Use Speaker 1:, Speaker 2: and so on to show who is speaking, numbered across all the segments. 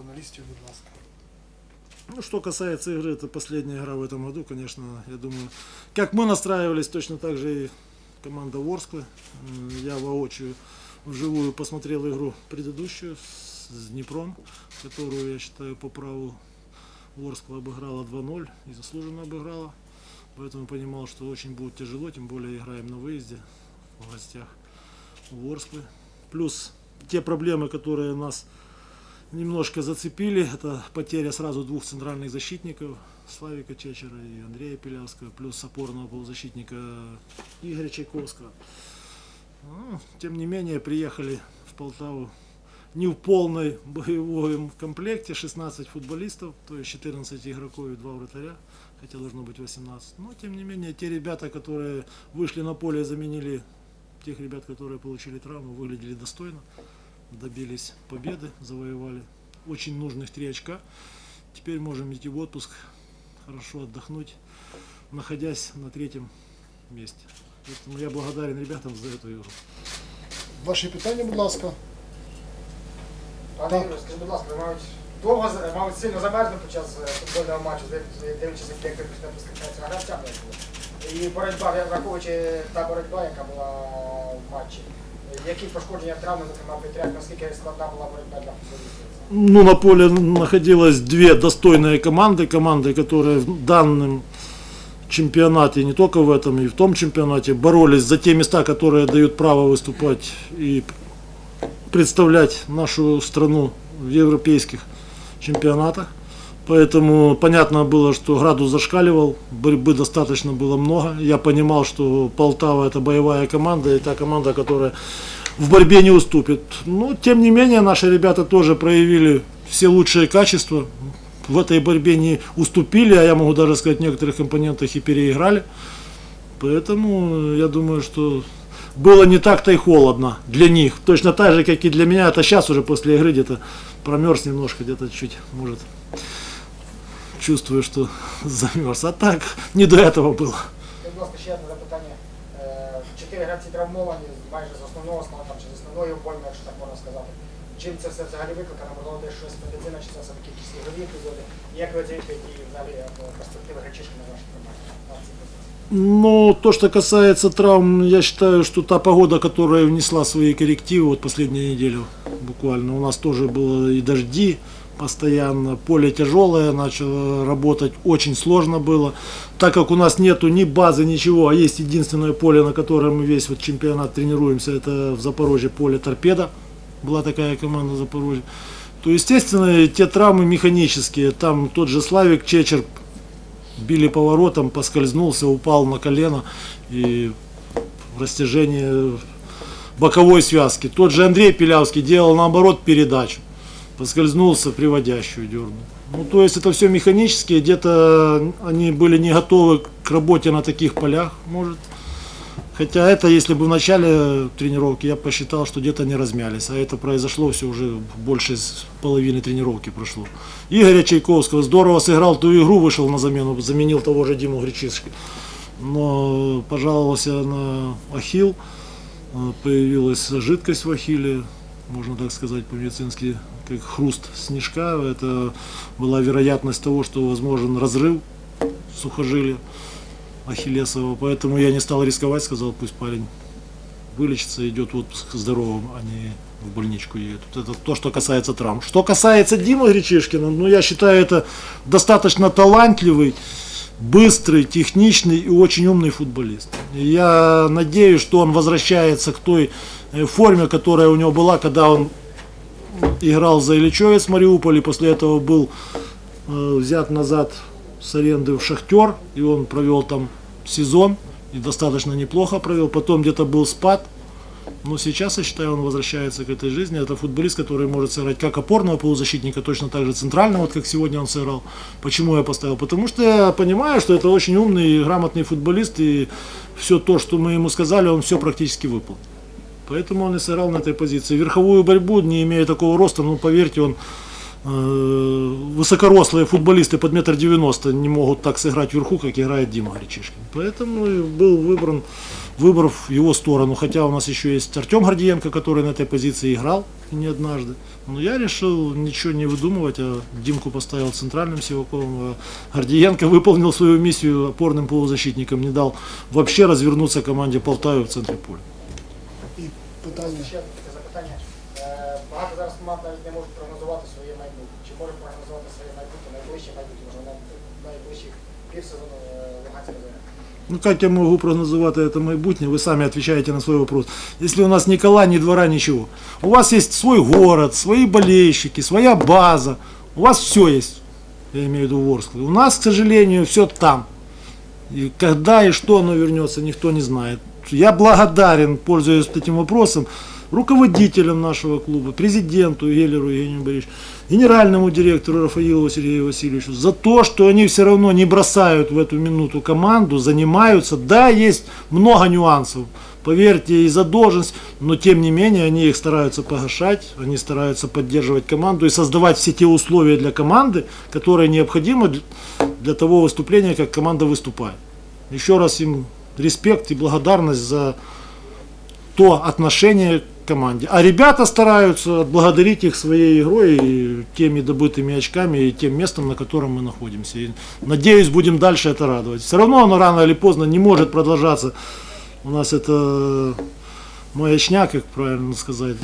Speaker 1: журналістів, будь ласка.
Speaker 2: Ну, что касается игры, это последняя игра в этом году, конечно, я думаю, как мы настраивались, точно так же и команда Ворсклы. М, Я воочию вживую посмотрел игру предыдущую с Днепром, которую, я считаю, по праву Ворскла обыграла 2-0 и заслуженно обыграла. Поэтому понимал, что очень будет тяжело, тем более играем на выезде в гостях у Ворсклы. Плюс те проблемы, которые нас немножко зацепили. Это потеря сразу двух центральных защитников, Славика Чечера и Андрея Пилявского, плюс опорного полузащитника Игоря Чайковского. Ну, тем не менее, приехали в Полтаву не в полной боевом комплекте, 16 футболистов, то есть 14 игроков и 2 вратаря, хотя должно быть 18. Но, тем не менее, те ребята, которые вышли на поле и заменили тех ребят, которые получили травму, выглядели достойно добились победы, завоевали очень нужных три очка. Теперь можем идти в отпуск, хорошо отдохнуть, находясь на третьем месте. Поэтому я благодарен ребятам за эту игру.
Speaker 1: Ваші питання, будь ласка.
Speaker 3: Пане Ігор, скажіть, будь ласка, ви, мабуть, довго, з- мабуть, сильно замерзли під час е, футбольного матчу, див- дивлячись, як критична прискіпляється гравцями. як було. І боротьба, враховуючи та боротьба, яка була в матчі. Які пошкодження травми, зокрема, Петряк, наскільки складна була боротьба для футболістів?
Speaker 2: Ну, на поле находилось две достойные команды, команды, которые в данном чемпионате, не только в этом, и в том чемпионате, боролись за те места, которые дают право выступать и представлять нашу страну в европейских чемпионатах. Поэтому понятно было, что градус зашкаливал, борьбы достаточно было много. Я понимал, что Полтава это боевая команда и та команда, которая в борьбе не уступит. Но тем не менее наши ребята тоже проявили все лучшие качества. В этой борьбе не уступили, а я могу даже сказать, в некоторых компонентах и переиграли. Поэтому я думаю, что было не так-то и холодно для них. Точно так же, как и для меня. Это сейчас уже после игры где-то промерз немножко, где-то чуть, может, чувствую, что замерз. А так, не до этого было.
Speaker 3: Скажіть, будь ласка, ще одне запитання. Е, Чотири гравці травмовані майже з основного складу, там, чи з основної обойми, якщо так можна сказати. Чим це все взагалі викликано? Можливо, десь щось медицина, чи це все-таки якісь ігрові епізоди? І як ви оцінюєте ті взагалі е, перспективи гречишки на вашій команді? на цій позиції?
Speaker 2: Ну, то, что касается травм, я считаю, что та погода, которая внесла свои коррективы, вот последнюю неделю буквально, у нас тоже было и дожди постоянно, поле тяжелое, начало работать очень сложно было, так как у нас нету ни базы, ничего, а есть единственное поле, на котором мы весь вот чемпионат тренируемся, это в Запорожье поле Торпеда, была такая команда в Запорожье, то, естественно, те травмы механические, там тот же Славик Чечер били поворотом, поскользнулся, упал на колено. И в растяжении боковой связки. Тот же Андрей Пилявский делал наоборот передачу, поскользнулся, приводящую дернул. Ну, то есть это все механические, где-то они были не готовы к работе на таких полях, может. Хотя это, если бы в начале тренировки, я посчитал, что где-то не размялись, а это произошло все уже больше половины тренировки прошло. Игоря Чайковского здорово сыграл ту игру, вышел на замену, заменил того же Диму Гречишки. Но пожаловался на ахилл, э, появилась жидкость в ахилле, можно так сказать по-медицински, как хруст снежка. Это была вероятность того, что возможен разрыв сухожилия Ахиллесова. Поэтому я не стал рисковать, сказал, пусть парень вылечится, идет в отпуск здоровым, а не в больничку едет. Это то, что касается травм. Что касается Димы Гречишкина, ну я считаю, это достаточно талантливый, быстрый, техничный и очень умный футболист. Я надеюсь, что он возвращается к той форме, которая у него была, когда он играл за Ильичевец в Мариуполе, после этого был э, взят назад с аренды в Шахтер, и он провел там сезон, и достаточно неплохо провел, потом где-то был спад, но сейчас, я считаю, он возвращается к этой жизни. Это футболист, который может сыграть как опорного полузащитника, точно так же центрального, вот как сегодня он сыграл. Почему я поставил? Потому что я понимаю, что это очень умный и грамотный футболист, и все то, что мы ему сказали, он все практически выполнил. Поэтому он и сыграл на этой позиции. Верховую борьбу, не имея такого роста, ну поверьте, он э, высокорослые футболисты под метр девяносто не могут так сыграть вверху, как играет Дима Гречишкин. Поэтому был выбран выбор в его сторону. Хотя у нас еще есть Артем Гордиенко, который на этой позиции играл не однажды. Но я решил ничего не выдумывать, а Димку поставил центральным силовиком, а Гордиенко выполнил свою миссию опорным полузащитником, не дал вообще развернуться команде Полтавы в центре поля
Speaker 1: І питання.
Speaker 3: Ще таке запитання. Е, Багато зараз команд навіть не можуть прогнозувати своє майбутнє. Чи може прогнозувати своє майбутнє, найближче майбутнє, може на найближчих півсезону е, Луганська зоря?
Speaker 2: Ну как я могу прогнозовать это майбутнее? Вы сами отвечаете на свой вопрос. Если у нас ни кола, ни двора, ничего. У вас есть свой город, свои болельщики, своя база. У вас все есть. Я имею в виду Ворсклы. У нас, к сожалению, все там. И когда и что оно вернется, никто не знает. Я благодарен, пользуясь этим вопросом, руководителям нашего клуба, президенту Геллеру Евгению Борисовичу, генеральному директору Рафаилову Сергею Васильевичу за то, что они все равно не бросают в эту минуту команду, занимаются. Да, есть много нюансов, поверьте, и задолженность, но тем не менее они их стараются погашать, они стараются поддерживать команду и создавать все те условия для команды, которые необходимы для того выступления, как команда выступает. Еще раз им респект и благодарность за то отношение к команде. А ребята стараются отблагодарить их своей игрой и теми добытыми очками и тем местом, на котором мы находимся. И надеюсь, будем дальше это радовать. Все равно оно рано или поздно не может продолжаться. У нас это маячня, как правильно сказать,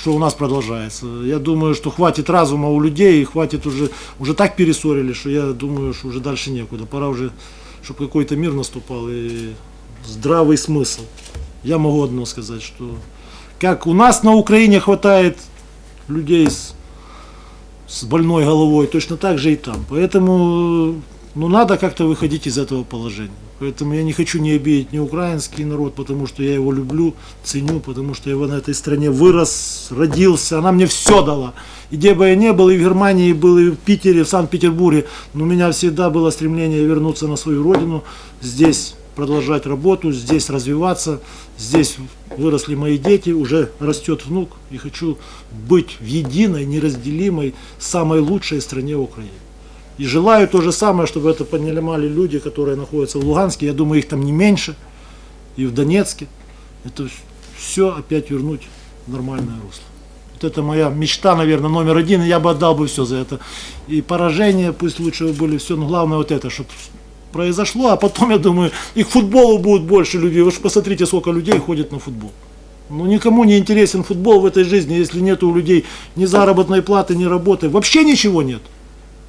Speaker 2: что у нас продолжается. Я думаю, что хватит разума у людей, и хватит уже, уже так перессорили, что я думаю, что уже дальше некуда. Пора уже, чтобы какой-то мир наступал и здравый смысл. Я могу одно сказать, что как у нас на Украине хватает людей с, с больной головой, точно так же и там. Поэтому ну, надо как-то выходить из этого положения. Поэтому я не хочу не обидеть ни украинский народ, потому что я его люблю, ценю, потому что я в этой стране вырос, родился, она мне все дала. И где бы я ни был, и в Германии был, и в Питере, в Санкт-Петербурге, но у меня всегда было стремление вернуться на свою родину, здесь продолжать работу, здесь развиваться, здесь выросли мои дети, уже растет внук, и хочу быть в единой, неразделимой, самой лучшей стране Украины. И желаю то же самое, чтобы это понимали люди, которые находятся в Луганске. Я думаю, их там не меньше. И в Донецке. Это все опять вернуть в нормальное русло. Вот это моя мечта, наверное, номер один. И я бы отдал бы все за это. И поражения, пусть лучше бы были все. Но главное вот это, чтобы произошло. А потом, я думаю, и к футболу будет больше людей. Вы же посмотрите, сколько людей ходит на футбол. Ну, никому не интересен футбол в этой жизни, если нет у людей ни заработной платы, ни работы. Вообще ничего нет.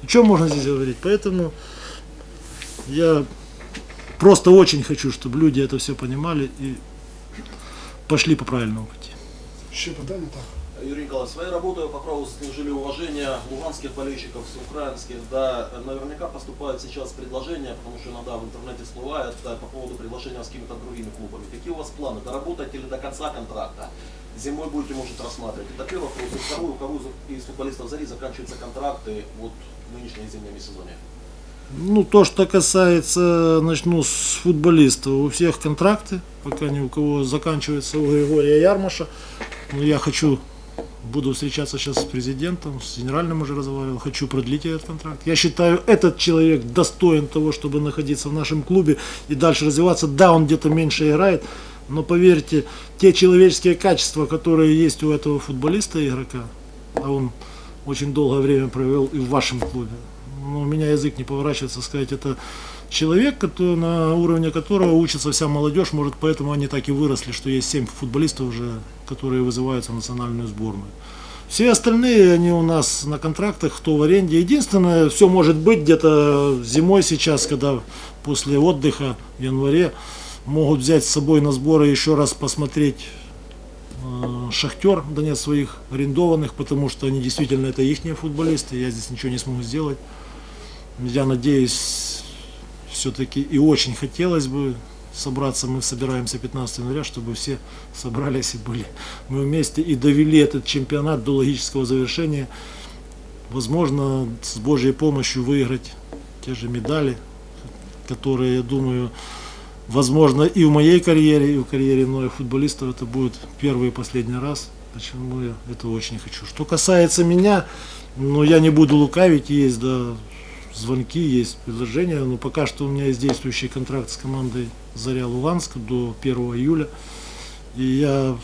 Speaker 2: О чем можно здесь говорить? Поэтому я просто очень хочу, чтобы люди это все понимали и пошли по правильному пути.
Speaker 1: Ще питання так.
Speaker 4: Юрий Николаевич, своей работой по праву заслужили уважение луганских болельщиков, с украинских. Да, наверняка поступают сейчас предложения, потому что иногда в интернете всплывает да, по поводу приглашения с какими-то другими клубами. Какие у вас планы? Доработать или до конца контракта? Зимой будете, может, рассматривать. Это первый вопрос. И второй, у кого из футболистов Зари заканчиваются контракты вот в нынешнем зимнем сезоне?
Speaker 2: Ну, то, что касается, начну с футболистов. У всех контракты, пока ни у кого заканчивается у Григория Ярмаша. Но я хочу, буду встречаться сейчас с президентом, с генеральным уже разговаривал, хочу продлить этот контракт. Я считаю, этот человек достоин того, чтобы находиться в нашем клубе и дальше развиваться. Да, он где-то меньше играет, но поверьте, те человеческие качества, которые есть у этого футболиста, игрока, а он очень долгое время провел и в вашем клубе. Ну, у меня язык не поворачивается сказать, это человек, который, на уровне которого учится вся молодежь, может, поэтому они так и выросли, что есть семь футболистов уже, которые вызываются в национальную сборную. Все остальные, они у нас на контрактах, кто в аренде. Единственное, все может быть где-то зимой сейчас, когда после отдыха в январе могут взять с собой на сборы еще раз посмотреть э, Шахтер, да нет, своих арендованных, потому что они действительно это их футболисты, я здесь ничего не смогу сделать. Я надеюсь, все-таки и очень хотелось бы собраться, мы собираемся 15 января, чтобы все собрались и были мы вместе и довели этот чемпионат до логического завершения. Возможно, с Божьей помощью выиграть те же медали, которые, я думаю, возможно, и в моей карьере, и в карьере многих футболистов это будет первый и последний раз. Почему я этого очень хочу. Что касается меня, ну я не буду лукавить, есть да, звонки, есть предложения, но пока что у меня есть действующий контракт с командой Заря Луганск до 1 июля. И я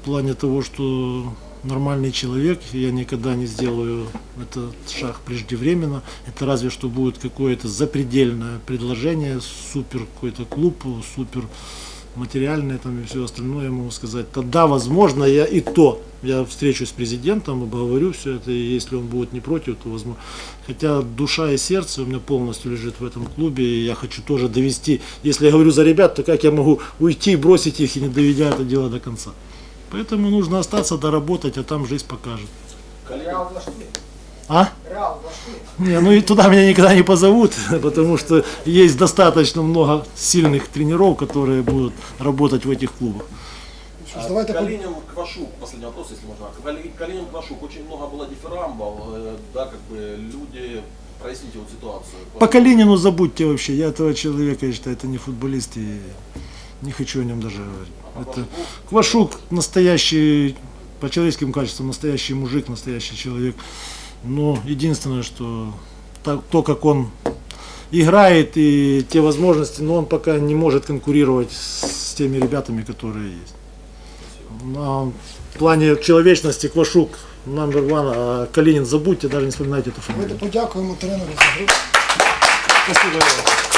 Speaker 2: в плане того, что нормальный человек, я никогда не сделаю этот шаг преждевременно. Это разве что будет какое-то запредельное предложение, супер какой-то клуб, супер материальное там и все остальное, я могу сказать. Тогда, возможно, я и то, я встречусь с президентом, обговорю все это, и если он будет не против, то возможно. Хотя душа и сердце у меня полностью лежит в этом клубе, и я хочу тоже довести, если я говорю за ребят, то как я могу уйти, бросить их и не доведя это дело до конца. Поэтому нужно остаться, доработать, а там жизнь покажет.
Speaker 3: Реал влаштує.
Speaker 2: А? Не, ну и туда меня никогда не позовут, потому что есть достаточно много сильных тренеров, которые будут работать в этих клубах.
Speaker 1: Що ж,
Speaker 4: а,
Speaker 1: по-
Speaker 4: Калинин, Квашук, последний вопрос, если можно. Кали- Калинин, Квашук, очень много было дифирамбов, э, да, как бы люди, проясните вот ситуацию.
Speaker 2: По Калинину забудьте вообще, я этого человека, я считаю, это не футболист и не хочу о нем даже говорить.
Speaker 4: А
Speaker 2: Это? Квашук настоящий, по человеческим качествам, настоящий мужик, настоящий человек. Но единственное, что так- то, как он играет и те возможности, но он пока не может конкурировать с теми ребятами, которые есть. Но в плане человечности Квашук номер one, а Калинин забудьте, даже не вспоминайте эту фамилию.
Speaker 1: подякуємо тренеру.
Speaker 2: Спасибо.